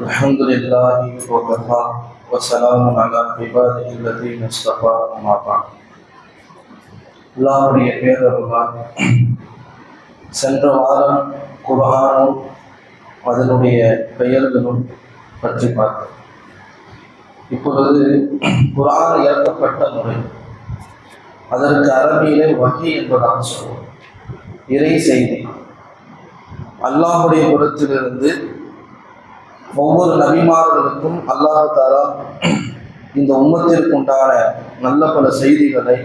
الحمد لله وكفى وسلام على عباده الذين اصطفى ما بعد அல்லாஹுடைய பேரருளால் சென்ற வாரம் குர்ஆனும் அதனுடைய பெயர்களும் பற்றி பார்த்தோம் இப்பொழுது குர்ஆன் இறக்கப்பட்ட முறை அதற்கு அரபியிலே வகி என்பதாக சொல்வோம். இறை செய்தி. அல்லாஹுடைய புறத்திலிருந்து ஒவ்வொரு நபிமார்களுக்கும் அல்லாஹ் தாரா இந்த உம்மத்திற்கு உண்டான நல்ல பல செய்திகளை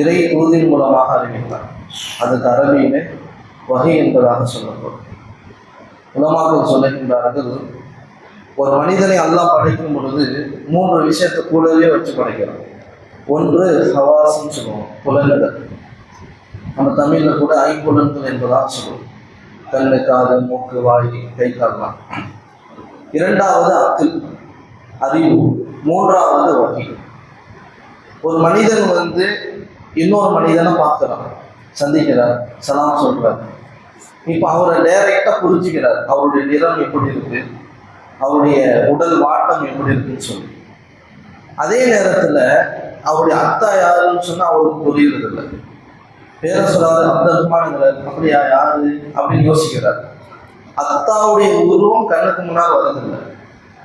இறை தூதின் மூலமாக அறிவித்தார். அதுக்கு அரபியிலே வகை என்பதாக சொல்லப்படும். உலமாக்கள் சொல்லுகின்றார்கள் ஒரு மனிதனை அல்லாஹ் படைக்கும் பொழுது மூன்று விஷயத்தை கூடவே வச்சு படைக்கிறான் ஒன்று ஹவாசம் சொல்லுவோம் புலன்கள். நம்ம தமிழில் கூட ஐம்புலன்கள் என்பதாக சொல்லுவோம். கண்ணு காது மூக்கு வாய் கை கால்லாம் இரண்டாவது அக்கில் அறிவு. மூன்றாவது வகை. ஒரு மனிதன் வந்து இன்னொரு மனிதனை பார்க்குறான். சந்திக்கிறார் சலாம் சொல்கிறார் இப்போ அவரை டைரெக்டாக புரிஞ்சுக்கிறார். அவருடைய நிறம் எப்படி இருக்குது அவருடைய உடல் வாட்டம் எப்படி இருக்குன்னு சொல்லி. அதே நேரத்தில் அவருடைய அத்தா யாருன்னு சொன்னால் அவருக்கு புரியுறது இல்லை பேர சொல்லாத அந்த ரஹ்மானுங்கிறார் அப்படியா யாரு அப்படின்னு யோசிக்கிறார். அத்தாவுடைய உருவம் கண்ணுக்கு முன்னால் வரதில்லை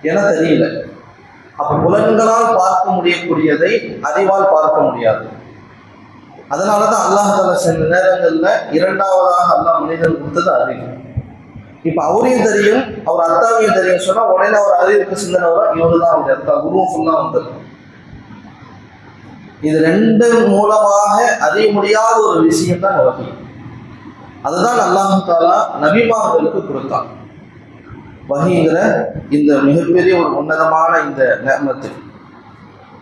என தெரியல. அப்ப புலன்களால் பார்க்க முடியக்கூடியதை அறிவால் பார்க்க முடியாது. அதனாலதான் அல்லாஹால சில நேரங்கள்ல இரண்டாவதாக அல்லாஹ் மனிதன் கொடுத்தது அறிவு. இப்ப அவரையும் தெரியும் அவர் அத்தாவையும் தெரியும். சொன்னா உடனே அவர் அறிவுக்கு சிந்தனை வரும். இவரு தான் அவருடைய அத்தா குருவும் ஃபுல்லா வந்துடும் இது ரெண்டு மூலமாக அறிய முடியாத ஒரு விஷயம் தான் வகை அதுதான் அல்லாஹு தாலா நபிமார்களுக்கு கொடுத்தான். வகிங்கிற இந்த மிகப்பெரிய ஒரு உன்னதமான இந்த நேமத்து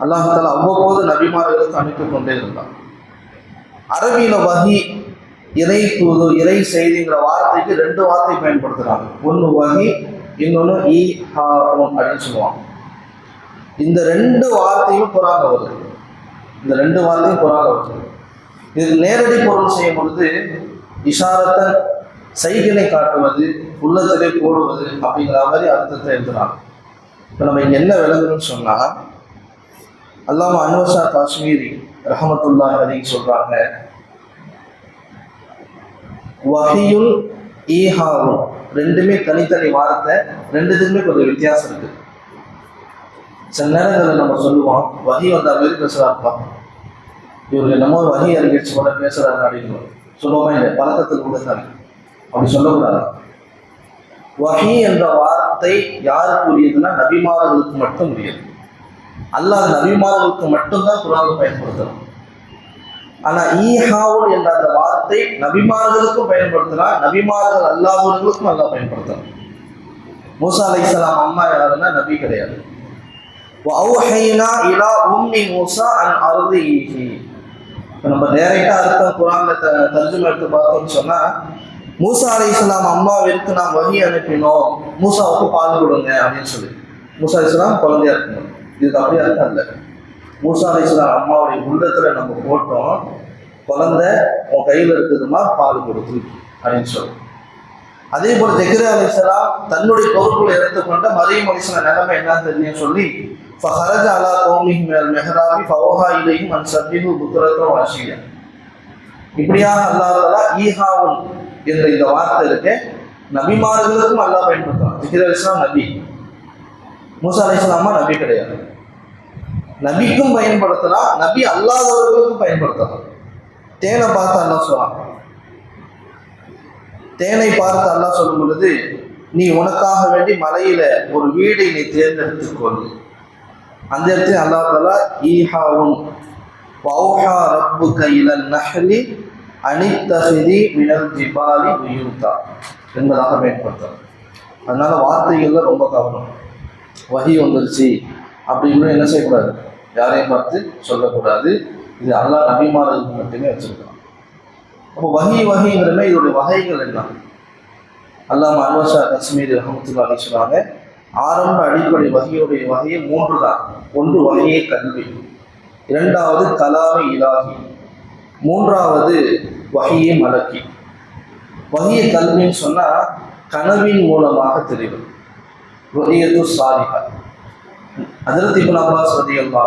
அல்லாஹு தாலா அவ்வப்போது நபிமார்களுக்கு அனுப்பி கொண்டே இருந்தான். அரபியில வகி இறை தூது இறை செய்திங்கிற வார்த்தைக்கு ரெண்டு வார்த்தை பயன்படுத்துகிறாங்க ஒன்று வகி இன்னொன்று இ ஹா அப்படின்னு சொல்லுவாங்க. இந்த ரெண்டு வார்த்தையும் குரான் வருது. இந்த ரெண்டு வார்த்தையும் குரான் வருது. இது நேரடி பொருள் செய்யும் பொழுது இஷாரத்தை சைகினை காட்டுவது உள்ளத்திலே போடுவது அப்படிங்கிற மாதிரி அர்த்தத்தை எழுதுறாங்க. இப்போ நம்ம இங்கே என்ன விளங்குன்னு சொன்னால் அல்லாமல் அன்வர்ஷா காஷ்மீரி ரஹமத்துல்லா அலி சொல்கிறாங்க வஹியுல் ஈஹாவும் ரெண்டுமே தனித்தனி வார்த்தை ரெண்டுத்துக்குமே கொஞ்சம் வித்தியாசம் இருக்கு. சில நேரங்களில் நம்ம சொல்லுவோம் வகி வந்த மாதிரி பேசுகிறாப்பா இவர்கள் என்னமோ வகி அறிவிச்சு போல பேசுகிறாங்க அப்படின்னு சொல்லுவோமா இல்லை பழக்கத்துக்கு கூட தானே அப்படி சொல்லக்கூடாது. வஹி என்ற வார்த்தை யாருக்கு உரியதுன்னா நபிமார்களுக்கு மட்டும் உரியது. அல்லாத நபிமார்களுக்கு மட்டும்தான் குரான் பயன்படுத்தணும். ஆனா ஈஹாவுல் என்ற அந்த வார்த்தை நபிமார்களுக்கும் பயன்படுத்தலாம் நபிமார்கள் அல்லாதவர்களுக்கும் நல்லா பயன்படுத்தணும் மூசா அலைஹிஸ்ஸலாம் அம்மா யாருன்னா? நபி கிடையாது. மூசா நம்ம டைரக்டா அர்த்தம் குரான்ல த எடுத்து பார்த்தோம்னு சொன்னா மூசா அலைஹிஸ்ஸலாம் அம்மாவிற்கு நாம் வகி அனுப்பினோம். மூசாவுக்கு பால் கொடுங்க அப்படின்னு சொல்லி. மூசா அலைஹிஸ்ஸலாம் குழந்தையா இருக்கணும் இதுக்கு அப்படியே அர்த்தம் இல்லை. மூசா அம்மாவுடைய உள்ளத்தில் நம்ம போட்டோம். குழந்தை உன் கையில் இருக்குதுமா? பால் கொடுத்து. அப்படின்னு சொல்லி அதே போல ஜெகிர அலைஹிஸ்ஸலாம் தன்னுடைய பொறுப்புகளை எடுத்துக்கொண்ட மரியம் அலிஸ்லாம் நிலைமை என்னன்னு தெரியும் சொல்லி ஃபஹரஜ அலா கோமிஹி மினல் மெஹராபி ஃபவோஹா இலைஹிம் அன் சப்பிஹு புக்ரத்தம் வாஷியா இப்படியாக அல்லாஹ் தஆலா ஈஹாவுன் என்ற இந்த வார்த்தை இருக்கு. நபிமார்களுக்கும் அல்லாஹ் பயன்படுத்தலாம் ஜிகிர் அலிஸ்லாம் நபி. மூசா அம்மா நபி கிடையாது. நபிக்கும் பயன்படுத்தலாம் நபி அல்லாதவர்களுக்கும் பயன்படுத்தலாம். தேனை பார்த்து அல்லா சொல்லலாம் தேனை பார்த்து அல்லாஹ் சொல்லும் பொழுது நீ உனக்காக வேண்டி மலையில ஒரு வீடை நீ தேர்ந்தெடுத்துக்கொள். அந்த இடத்துல அல்லாஹ் தலா ஈஹாவும் வௌஹா ரப்பு கையில நஹலி அனித்தகுதி மினல் ஜிபாலி உயூத்தா என்பதாக பயன்படுத்தலாம். அதனால வார்த்தைகள்ல ரொம்ப கவனம். வகி வந்துருச்சு. அப்படின்னு என்ன செய்யக்கூடாது? யாரையும் பார்த்து சொல்லக்கூடாது. இது அல்லா நபிமார்களுக்கு மட்டுமே வச்சிருக்கலாம் அப்போ வகை வகைங்கிறமே இதோடைய வகைகள் என்ன அல்லாம அன்வஷா காஷ்மீர் ரஹமத்துல்லா அலி ஆரம்ப அடிப்படை வகையுடைய வகையை மூன்று தான். ஒன்று வகையை கல்வி இரண்டாவது கலாவை இலாகி மூன்றாவது வகையை மலக்கி. வகையை கல்வின்னு சொன்னால் கனவின் மூலமாக தெரியும். வகையது சாலிகா அதிரத் இப்னு அப்பாஸ் அல்லா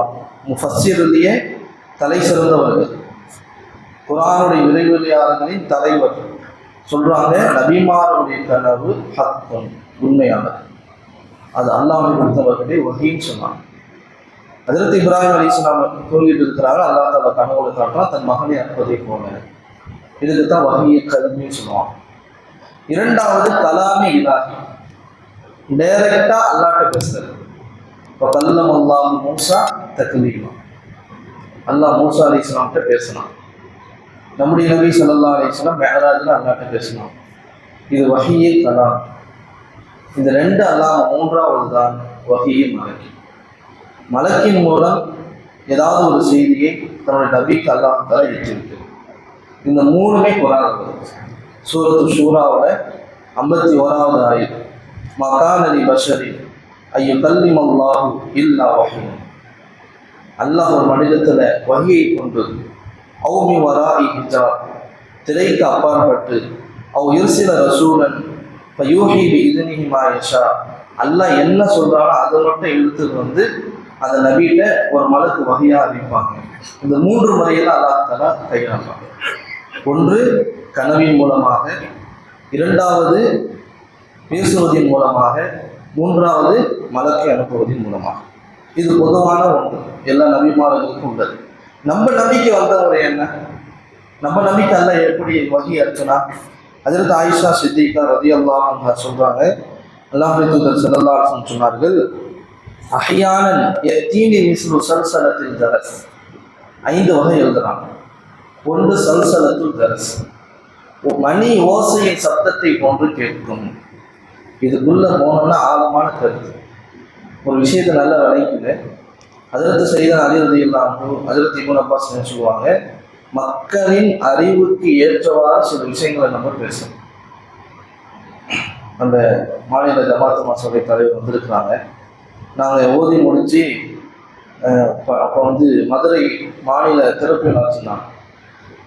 முஃபஸ்ஸிரிலேயே தலை சிறந்தவர்கள். குரானுடைய விரைவெளியாளர்களின் தலைவர். சொல்கிறாங்க நபிமாருடைய கனவு ஹத்தம் உண்மையானது. அது அல்லாஹ் கொடுத்தவர்களே வகைன்னு சொன்னாங்க. அதிரத் இப்ராஹிம் அலி இஸ்லாம் தூங்கிட்டு இருக்கிறாங்க அல்லாஹ் தாலா கனவுல காட்டுறான் தன் மகனை அற்பதை போங்க இதுக்கு தான் வகையை கல்வின்னு சொல்லுவாங்க. இரண்டாவது கலாமி இலாகி டைரக்டாக அல்லாட்ட பேசுறது. இப்போ கல்லம் அல்லாஹ் மூசா தக்லீமா அல்லாஹ் மூசா அலி இஸ்லாம்கிட்ட பேசினான். நம்முடைய நபி சல்லா அலி இஸ்லாம் மெஹராஜில் அல்லாட்ட பேசினான். இது வஹியே கலாம். இந்த ரெண்டு அல்லாம மூன்றாவது தான் வகையே மலக்கி. மலக்கின் மூலம் ஏதாவது ஒரு செய்தியை தன்னுடைய நபிக்கு அல்லாஹ் தலா ஏற்றிருக்கு இந்த மூணுமே குரான் சூரத்து ஷூராவில் ஐம்பத்தி ஓராவது ஆயுள் மகான் அலி பஷரி ஐயோ கல்வி அல்லாஹு இல்லா வகை அல்லாஹ் ஒரு மனிதத்தில் வகையை கொண்டு அவுமி வரா ஹிஜா திரைக்கு அப்பாற்பட்டு அவ் இருசில ரசூலன் இப்போ யூஹி பி இதுனிஹி அல்லாஹ் என்ன சொல்கிறாலும் அதை மட்டும் இழுத்துட்டு வந்து அந்த நபிகிட்ட ஒரு மலக்கு வகையாக அறிவிப்பாங்க இந்த மூன்று முறையில் அல்லாஹ் தலா கையாளுவாங்க ஒன்று கனவின் மூலமாக. இரண்டாவது பேசுவதன் மூலமாக. மூன்றாவது மலக்கை அனுப்புவதன் மூலமாக. இது பொதுவான ஒன்று. எல்லா நபிமாரர்களுக்கும் உள்ளது. நம்ம நம்பிக்கை வந்தவர் என்ன? நம்ம நம்பிக்கை அல்ல எப்படி வகி அர்ச்சனா அதில் ஆயிஷா சித்திகா ரதி அல்லாஹ் சொல்றாங்க. அல்லாஹ் தூதர் ஸல்லல்லாஹு சொன்னார்கள் அஹியானன் யத்தீனி மிஸ்லு சல்சலத்தில் தரஸ் ஐந்து வகை எழுதுறாங்க. ஒன்று சல்சலத்தில் தரஸ் மணி ஓசையின் சத்தத்தை போன்று கேட்கும். இதுக்குள்ள போனோம்னா ஆழமான கருத்து. ஒரு விஷயத்தை நல்லா விளைக்குது அதிரத்து செய்த அறிவுறுதி இல்லாமல் அதிரத்து இபுன் செஞ்சுக்குவாங்க. சொல்லுவாங்க மக்களின் அறிவுக்கு ஏற்றவாறு சில விஷயங்களை நம்ம பேசணும் அந்த மாநில ஜமாத் மாசபை தலைவர் வந்திருக்கிறாங்க. நாங்கள் ஓதி முடித்து அப்போ வந்து மதுரை மாநில திறப்பு விழா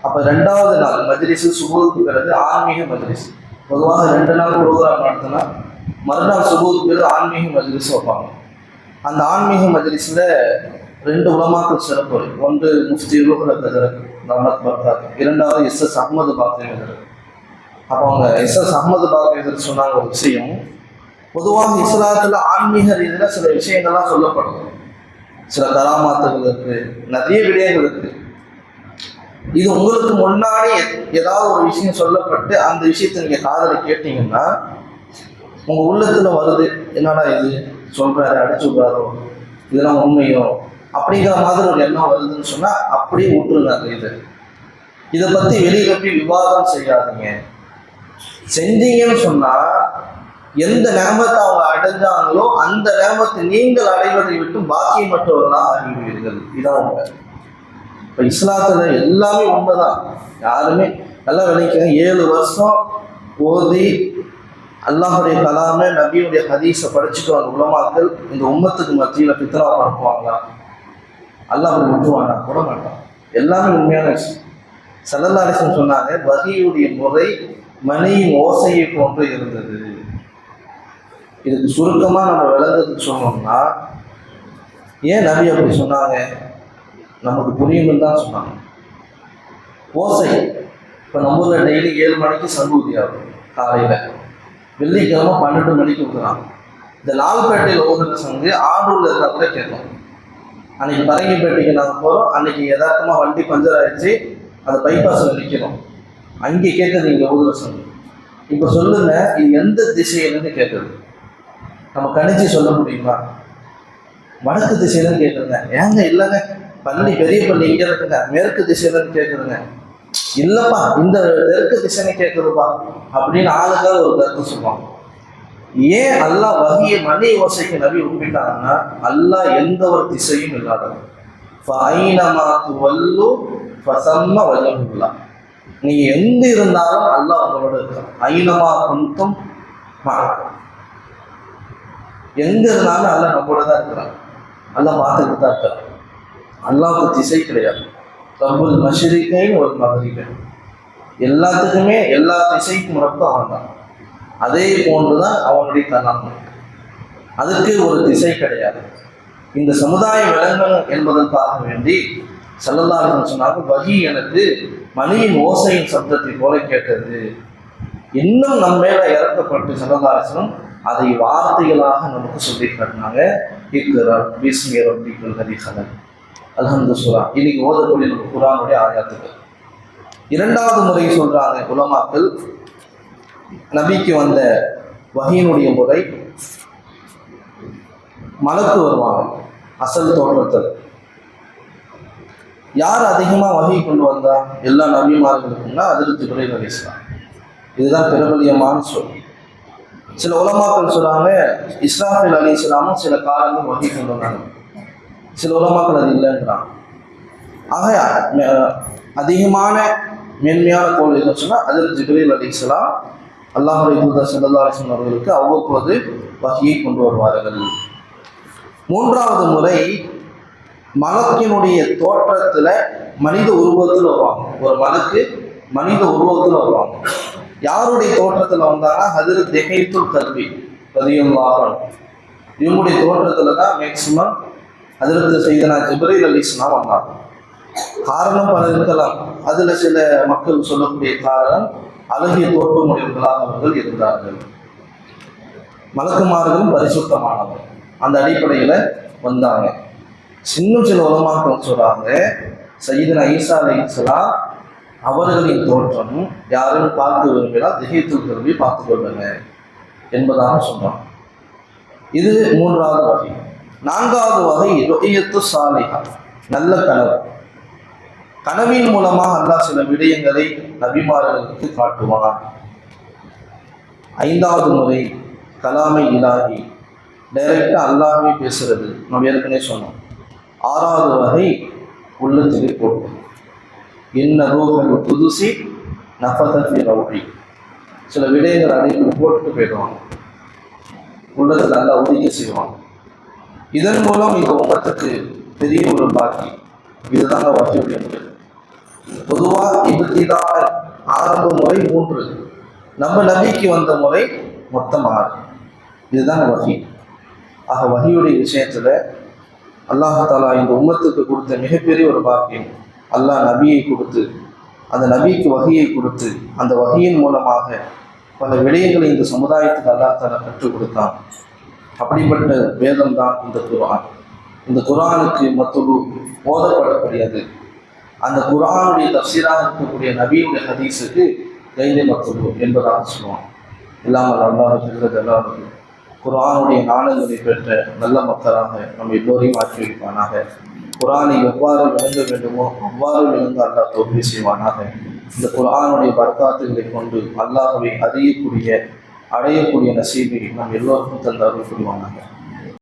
அப்போ ரெண்டாவது நாள் மஜ்லிஸு சுபூருக்கு பிறகு ஆன்மீக மஜ்லிஸ். பொதுவாக ரெண்டு நாள் ப்ரோக்ராம் நடத்தினா மறுநாள் சுபூருக்கு பேர் ஆன்மீக மஜ்லிஸ் வைப்பாங்க. அந்த ஆன்மீக மஜ்லிஸில் ரெண்டு உலமாக்கள் சிறப்பு ஒன்று முஃப்தி ரூஹுல் கதரக் ரஹமத் பர்காத் இரண்டாவது எஸ் எஸ் அஹமது பாக்ரேதர் அப்போ அவங்க எஸ் எஸ் அஹமது பாக்ரேதர் சொன்னாங்க ஒரு விஷயம். பொதுவாக இஸ்லாத்தில் ஆன்மீக ரீதியில் சில விஷயங்கள்லாம் சொல்லப்படும். சில கராமாத்துகள் இருக்கு நிறைய விடயங்கள் இருக்கு. இது உங்களுக்கு முன்னாடி ஏதாவது ஒரு விஷயம் சொல்லப்பட்டு அந்த விஷயத்தை நீங்கள் காதலை கேட்டீங்கன்னா உங்க உள்ளத்துல வருது என்னடா இது? சொல்றாரு அடிச்சு விடுறாரோ. இதெல்லாம் உண்மையோ? அப்படிங்கிற மாதிரி ஒரு எண்ணம் வருதுன்னு சொன்னா அப்படியே விட்டுருங்க அந்த இது. இதை பத்தி வெளியில போய் விவாதம் செய்யாதீங்க. செஞ்சீங்கன்னு சொன்னா எந்த நேமத்தை அவங்க அடைஞ்சாங்களோ அந்த நேமத்தை நீங்கள் அடைவதை விட்டு பாக்கியமற்றவர்களாக ஆகிவிடுவீர்கள். இதான் உண்மை. இப்போ இஸ்லாத்துல எல்லாமே உண்மைதான். யாருமே நல்லா விளைக்கிறேன் ஏழு வருஷம் ஓதி அல்லாஹுடைய கலாமே நபியுடைய ஹதீஸை படிச்சுட்டு வந்த உலமாக்கள் இந்த உம்மத்துக்கு மத்தியில் பித்தரா பரப்புவாங்களா? அல்லாஹ் விட்டுருவானா? கூட மாட்டான். எல்லாமே உண்மையான விஷயம். செல்லல்லாரிசன் சொன்னாங்க வகியுடைய முறை மணியின் ஓசையை போன்று இருந்தது. இதுக்கு சுருக்கமாக நம்ம விளங்குறதுக்கு சொன்னோம்னா ஏன் நபி அப்படி சொன்னாங்க? நமக்கு புரியும்னு தான் சொன்னாங்க. ஓசை. இப்போ நம்ம ஊரில் டெய்லி ஏழு மணிக்கு சங்கூதி ஆகும் காலையில். வெள்ளிக்கிழமை பன்னெண்டு மணிக்கு விடுறாங்க இந்த லால்பேட்டையில் ஓதுற சங்கு ஆடூரில் இருந்தால் கூட கேட்கும். அன்னைக்கு பரங்கிப்பேட்டைக்கு நாங்கள் போகிறோம் அன்னைக்கு யதார்த்தமாக வண்டி பஞ்சர் ஆயிடுச்சு. அந்த பைபாஸில் நிற்கிறோம் அங்கே கேட்குது இங்கே ஊதுற சங்கு. இப்போ சொல்லுங்க இது எந்த திசையிலேருந்து கேட்குது நம்ம கணிச்சு சொல்ல முடியுமா? வடக்கு திசையிலேருந்து கேட்குறேங்க ஏங்க இல்லைங்க. பள்ளி பெரிய பள்ளி இங்கே இருக்குங்க. மேற்கு திசையிலேருந்து கேட்குறேங்க இல்லைப்பா இந்த தெற்கு திசைன்னு கேட்குதுப்பா அப்படின்னு ஆளுக்காக ஒரு கருத்து சொல்லுவாங்க. ஏன் அல்லாஹ் வகையை மணி ஓசைக்கு நபி ஒப்பிட்டாங்கன்னா அல்லாஹ் எந்த ஒரு திசையும் இல்லாதவன். ஃபைனமா துவல்லு ஃபசம்ம நீ எங்க இருந்தாலும் அல்லாஹ் உங்களோட இருக்கான் ஐனமா குந்தும் எங்க இருந்தாலும் அல்லாஹ் நம்மளோட தான் இருக்கிறான். அல்லாஹ் பார்த்துக்கிட்டு தான் இருக்கிறான் அல்லாவுக்கு திசை கிடையாது. ரப்புல் மஷரிக்கைன்னு ஒரு மகரிகை எல்லாத்துக்குமே எல்லா திசைக்கும் ரப்பு அவன் தான். அதே போன்றுதான் அவனுடைய கலாம் அதுக்கு ஒரு திசை கிடையாது. இந்த சமுதாயம் விளங்கணும் என்பதற்காக வேண்டி செல்லல்லார்கள் சொன்னாங்க வகி எனக்கு மணியின் ஓசையின் சப்தத்தை போல கேட்டது. இன்னும் நம்ம மேல இறக்கப்பட்டு செல்லல்லாசனம் அதை வார்த்தைகளாக நமக்கு சொல்லி காட்டினாங்க. இக்கு பீஸ்மி ரப்பிக்குல் ஹரிஹலன். அல்ஹம்து சுரா இன்னைக்கு ஓதக்கூடிய நம்ம குரானுடைய ஆயாத்துக்கள். இரண்டாவது முறை சொல்றாங்க குலமாக்கள் நபிக்கு வந்த வகையினுடைய முறை மலக்கு வருவாங்க அசல் தோற்றத்தில். யார் அதிகமாக வகை கொண்டு வந்தா எல்லா நபிமார்களுக்கும்னா அதிருப்தி குறை அலிஸ்லாம் இதுதான் பிரபலியமான சொல். சில உலமாக்கள் சொல்கிறாங்க இஸ்லாமில் அலி இஸ்லாமும் சில காலங்கள் வகை கொண்டு வந்தாங்க. சில உலமாக்கள் அது இல்லைன்றாங்க. ஆக அதிகமான மேன்மையான கோள் சொன்னால் அதில் ஜிப்ரீல் அலி இஸ்லாம் அல்லாஹுடைய தூதர் சல்லா அலிஸ்லாம் அவர்களுக்கு அவ்வப்போது வகையை கொண்டு வருவார்கள். மூன்றாவது முறை மலக்கினுடைய தோற்றத்தில் மனித உருவத்தில் வருவாங்க. ஒரு மலக்கு மனித உருவத்தில் வருவாங்க. யாருடைய தோற்றத்தில் வந்தாங்கன்னா அதில் திகைத்துள் கல்வி பதியுல்லாஹன் இவங்களுடைய தோற்றத்தில் தான் மேக்சிமம் அதிலிருந்து செய்தனா ஜிப்ரீல் அலி இஸ்லாம் வந்தாங்க காரணம் பல இருக்கலாம். அதுல சில மக்கள் சொல்லக்கூடிய காரணம் அழகிய தோற்றமுடையவர்களாக அவர்கள் இருந்தார்கள். மலக்குமார்களும் பரிசுத்தமானவர். அந்த அடிப்படையில வந்தாங்க. இன்னும் சில உலமாக்கள் சொல்றாங்க சையீதனா ஈசா அலைஹிஸ்ஸலாம் அவர்களின் தோற்றம் யாரும் பார்த்து விரும்பினா திகைத்துல் கல்வி பார்த்து கொள்ளுங்க என்பதாக சொன்னான் இது மூன்றாவது வகை. நான்காவது வகை ரொஹியத்து சாலிஹா நல்ல கனவு. கனவின் மூலமாக அல்லாஹ் சில விடயங்களை நபிமார்களுக்கு காட்டுவான். ஐந்தாவது முறை கலாமை இலாகி டைரக்டாக அல்லாமே பேசுறது நம்ம ஏற்கனவே சொன்னோம். ஆறாவது வகை உள்ளத்துக்கு போட்டு. என்ன ரோகல் புதுசி நஃபதஃபி ரவுடி சில விடயங்கள் அனைத்து போட்டுட்டு போயிடுவாங்க உள்ளத்தை நல்லா ஒதுக்கி செய்வாங்க இதன் மூலம் இந்த உலகத்துக்கு பெரிய ஒரு பாக்கி. இதுதாங்க வகையுடைய பொதுவாக இபத்திதான் ஆரம்ப முறை மூன்று. நம்ம நபிக்கு வந்த முறை மொத்தம் ஆறு. இதுதான் வகை. ஆக வகையுடைய விஷயத்தில் அல்லாஹாலா இந்த உம்மத்துக்கு கொடுத்த மிகப்பெரிய ஒரு பாக்கியம். அல்லாஹ் நபியை கொடுத்து அந்த நபிக்கு வகையை கொடுத்து அந்த வகையின் மூலமாக பல விடயங்களை இந்த சமுதாயத்துக்கு அல்லாஹாலா கற்றுக் கொடுத்தான். அப்படிப்பட்ட வேதம் தான் இந்த குரான். இந்த குரானுக்கு மற்றொரு ஓதப்படக்கூடியது அந்த குரானுடைய தப்சீராக இருக்கக்கூடிய நபியுடைய ஹதீஸுக்கு கைதை மத்தபு என்பதாக சொல்லுவான் இல்லாமல் அல்லாஹ் ஜில்லத் குரானுடைய குர்ஆனுடைய நாணங்களை பெற்ற நல்ல மக்களாக நம்ம எல்லோரையும் ஆக்கி வைப்பானாக. குரானை எவ்வாறு விளங்க வேண்டுமோ அவ்வாறு விளங்க அல்லாஹ் தோல்வி செய்வானாக. இந்த குரானுடைய பர்காத்துகளை கொண்டு அல்லாஹுவை அறியக்கூடிய அடையக்கூடிய நசீபை நம் எல்லோருக்கும் தந்து அருள்